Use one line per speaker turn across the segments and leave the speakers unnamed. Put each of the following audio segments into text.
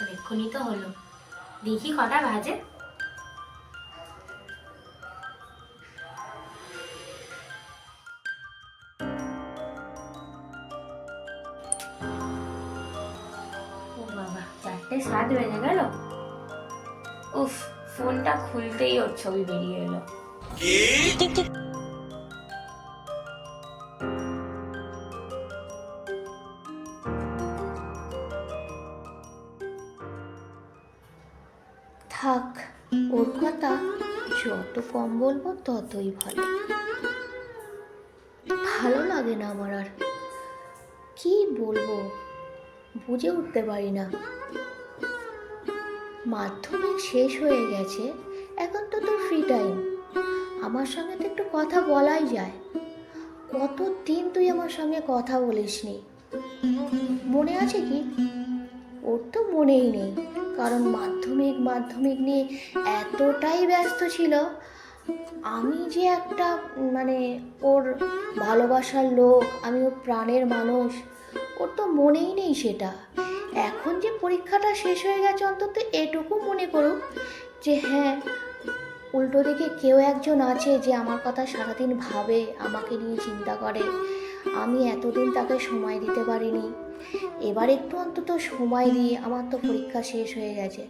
এক্ষুনি তো হলো। দেখি কটা বাজে। চারটে সাত বেজে গেল। উফ, ফোনটা খুলতেই ওর ছবি বেরিয়ে এলো।
থাক, ওর কথা যত কম বলব ততই ভালো। ভালো লাগে না আমার আর। কি বলব? বুঝে উঠতে পারি না। মাধ্যমিক শেষ হয়ে গেছে, এখন তো তোর ফ্রি টাইম আমার সঙ্গে তো একটু কথা বলাই যায়। কত দিন তুই আমার সঙ্গে কথা বলিসনি? মনে আছে কি? ওর তো মনেই নেই। কারণ মাধ্যমিক মাধ্যমিক নিয়ে এতটাই ব্যস্ত ছিল। আমি যে একটা মানে ওর ভালোবাসার লোক, আমি ওর প্রাণের মানুষ, ওর তো মনেই নেই সেটা। এখন যে পরীক্ষাটা শেষ হয়ে গেছে অন্তত এটুকু মনে করুক যে হ্যাঁ উল্টো দিকে কেউ একজন আছে যে আমার কথা সারাদিন ভাবে, আমাকে নিয়ে চিন্তা করে। আমি এতদিন তাকে সময় দিতে পারিনি। এবার একটু অন্তত সময় দিয়ে আমার তো পরীক্ষা শেষ হয়ে গেছে।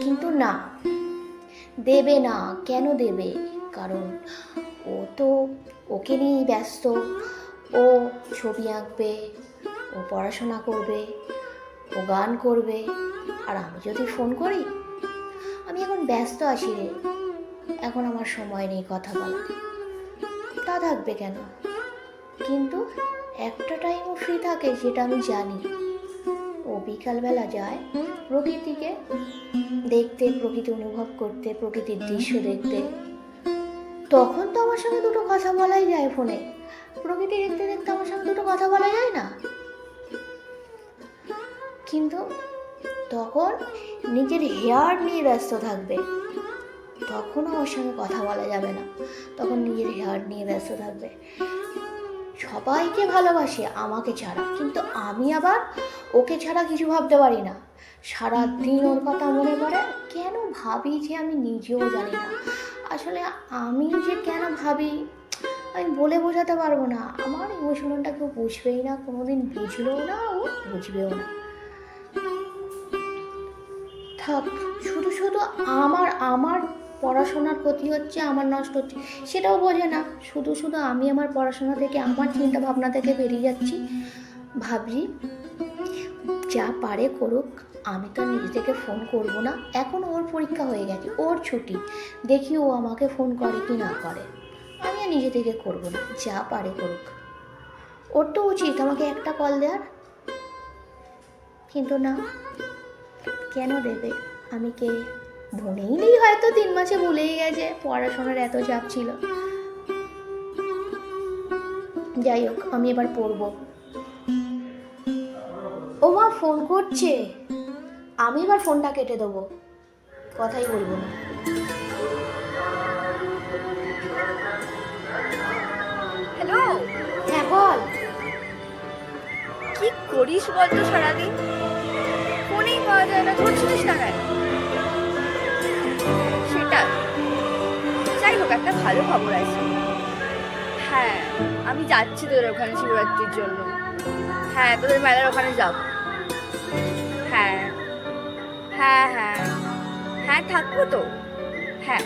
কিন্তু না, দেবে না, কেন দেবে? কারণ ও তো ওকে নিয়েই ব্যস্ত। ও ছবি আঁকবে, ও পড়াশোনা করবে, ও গান করবে, আর আমি যদি ফোন করি, আমি এখন ব্যস্ত আছি রে। এখন আমার সময় নেই কথা বলা তা থাকবে কেন? কিন্তু একটা টাইমও ফ্রি থাকে যেটা আমি জানি। ও বিকালবেলা যায়, প্রকৃতিকে দেখতে, প্রকৃতি অনুভব করতে, প্রকৃতির দৃশ্য দেখতে। তখন তো আমার সঙ্গে দুটো কথা বলাই যায় ফোনে প্রকৃতি দেখতে দেখতে আমার সঙ্গে দুটো কথা বলা যায় না? কিন্তু তখন নিজের হেয়ার নিয়ে ব্যস্ত থাকবে। তখন আমার সঙ্গে কথা বলা যাবে না। তখন নিজের হেয়ার নিয়ে ব্যস্ত থাকবে। সবাইকে ভালোবাসে, আমাকে ছাড়া। কিন্তু আমি আবার ওকে ছাড়া কিছু ভাবতে পারি না। সারা দিন ওর কথা মনে পড়ে, কেন ভাবি যে আমি নিজেও জানি না। আসলে আমি যে কেন ভাবি, আমি বলে বোঝাতে পারব না। আমার ইমোশনটা কেউ বুঝবেই না, কোনোদিন বুঝলেও না ও বুঝবেও না। থাক, শুধু শুধু আমার আমার পড়াশোনার ক্ষতি হচ্ছে, আমার নষ্ট হচ্ছে। সেটাও বোঝে না। শুধু শুধু আমি আমার পড়াশোনা থেকে, আমার চিন্তা ভাবনা থেকে বেরিয়ে যাচ্ছি। ভাবছি, যা পারে করুক, আমি তো নিজে থেকে ফোন করব না। এখন ওর পরীক্ষা হয়ে গেছে, ওর ছুটি। দেখি ও আমাকে ফোন করে কি না করে। আমি নিজে থেকে করব না, যা পারে করুক। ওর তো উচিত, আমাকে একটা কল দেওয়ার। কিন্তু না, কেন দেবে? আমি কে? মনেই নেই হয়তো তিন মাসে ভুলেই গেছে পড়াশোনার এত চাপ ছিল। যাই হোক আমি এবার পড়ব। ও মা ফোন করছে। আমি এবার ফোনটা কেটে দেবো। কথাই বলব না।
হ্যালো?
হ্যাঁ বল।
কি করিস বলতো সারাদিন? ফোনেই পাওয়া যায় না ধরছিলিস না কেন একটা ভালো খবর আছে। হ্যাঁ আমি যাচ্ছি তোদের ওখানে শিবরাত্রির জন্য। হ্যাঁ তোদের মেলার ওখানে যাব। হ্যাঁ হ্যাঁ হ্যাঁ হ্যাঁ থাকব তো। হ্যাঁ।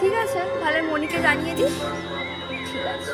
ঠিক আছে, তাহলে মনিকে জানিয়ে দিস। ঠিক আছে।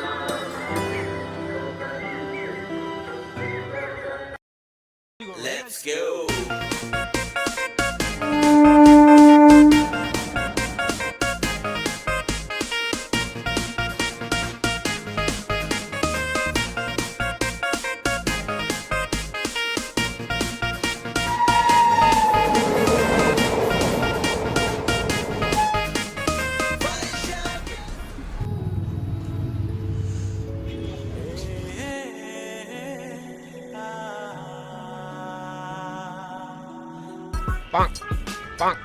Bonk, bonk.